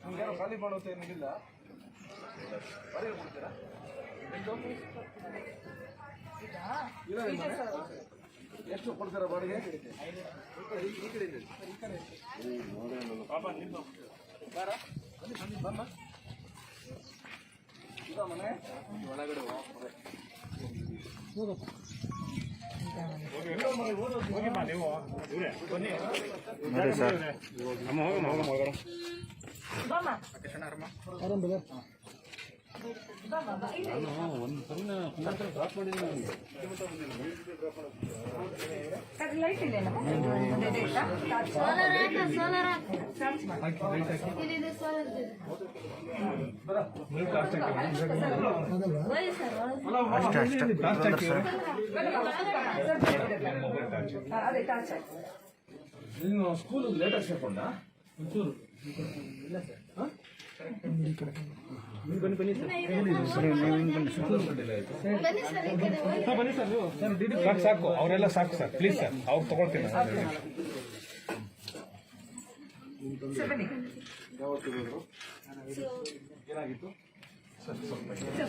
ನಿಮ್ಗೇನೋ ಖಾಲಿ ಮಾಡುತ್ತೆ ಏನಿಲ್ಲ ಬಾಡಿಗೆ ಕೊಡ್ತೀರಾ? ಇಲ್ಲ ನಿಮ್ಮ? ಎಷ್ಟು ಕೊಡ್ತೀರಾ ಬಾಡಿಗೆ ಈ- ಕಡೆ. ಬನ್ನಿ, ಬನ್ನಿ, ಬಮ್ಮ. ಮನೆ ಒಳಗಡೆ ಹೋಗಪ್ಪ ಸರ್ ಅಮ್ಮ ಹೋಗಮ್ಮ ಹೋಗಮ್ಮ ಹೋಗೋಣ ಲೈಟ್ ನೀನು ಸ್ಕೂಲ್ ಲೇಟೆಸ್ಟ್ ಸೇರ್ಕೊಂಡ ಇಲ್ಲ ಸರ್ ಈ ಕಡೆ ಹೋಗಿ. ಸಾಕು ಸಾಕು. ಅವರೆಲ್ಲ ಸಾಕು ಸರ್. ಪ್ಲೀಸ್ ಸರ್ ಅವ್ರು ತಗೊಳ್ತೀನಿ ಸರ್. ಏನಾಗಿತ್ತು? ಸರ್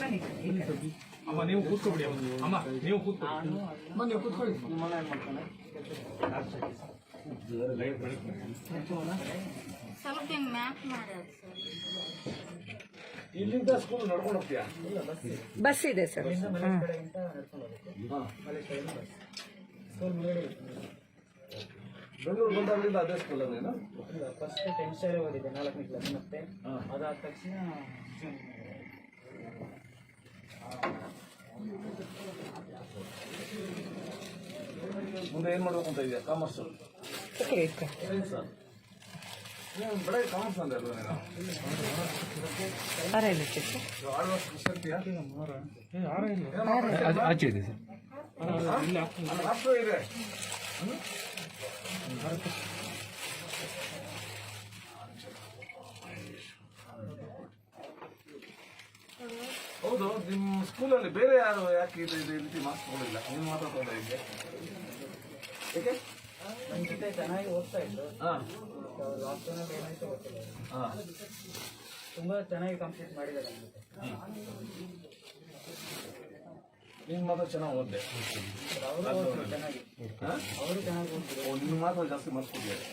ಬನ್ನಿ. ಅಮ್ಮ ನೀವು ಕೂತ್ಕೊಬಿಡಿ ಅಮ್ಮ. ಅಮ್ಮ ನೀವು ಕೂತ್ಕೊಳ್ಳಿ ಬನ್ನಿ ನೀವು ಕೂತ್ಕೊಳ್ಳಿ. ಸ್ವಲ್ಪ ಮ್ಯಾಪ್ ಸರ್. ಇಲ್ಲಿಂದ ಸ್ಕೂಲ್ ನಡ್ಕೊಂಡು ಹೋಗ್ತೀಯಾ? ಬಸ್ ಇದೆ ಸರ್ ಬೆಂಗಳೂರು ಬಂದಾಗಲಿಂದ ಅದೇ ಸ್ಕೂಲ್ ಇಲ್ಲ ಫಸ್ಟ್ ಟೆಂತ್ ಸ್ಟಾಂಡರ್ಡ್ ಓದಿದ್ದೆ ನಾಲ್ಕನೇ ಕ್ಲಾಸ್ ಮತ್ತೆ. ಅದಾದ ತಕ್ಷಣ ಮುಂದೆ ಏನ್ ಮಾಡ್ಬೇಕು ಅಂತ ಇದೆಯಾ ಕಾಮರ್ಸ್ ಸರ್ ನೀನು ಬೆಳಗ್ಗೆ ಕಾಮರ್ಸ್ ಅಂದೆ ಅಲ್ವಾ ನೀನು ಆಳ್ವಾಸ್ ಕೃಷ್ಣಂತೀಯಾ ಆಚೆ ಇದೆ ಹೌದು ನಿಮ್ಮ ಸ್ಕೂಲಲ್ಲಿ ಬೇರೆ ಯಾರು ಯಾಕೆ ಇದೆ ಇದು ಈ ರೀತಿ ಮಾರ್ಕ್ಸ್ ಕೊಡಲಿಲ್ಲ ನೀವು ಮಾತ್ರ ಇದ್ದೆ ಏಕೆ? ಚೆನ್ನಾಗಿ ಓದ್ತಾ ಇದ್ರು. ಹಾ. ಹಾ ತುಂಬಾ ಚೆನ್ನಾಗಿ ಕಂಪ್ಲೀಟ್ ಮಾಡಿದ್ದಾರೆ ಅನ್ಸುತ್ತೆ. ನೀನು ಮಾತ್ರ ಚೆನ್ನಾಗಿ ಓದ್ದೆ. ಅವರು ಚೆನ್ನಾಗಿ. ಹಾಂ? ಅವರು ಚೆನ್ನಾಗಿ ಓದಿದ್ರು ಓ ನಿನ್ನ ಮಾತ್ರ ಜಾಸ್ತಿ ಮಾರ್ಕ್ಸ್ ಕೊಡ್ಲಿಲ್ಲ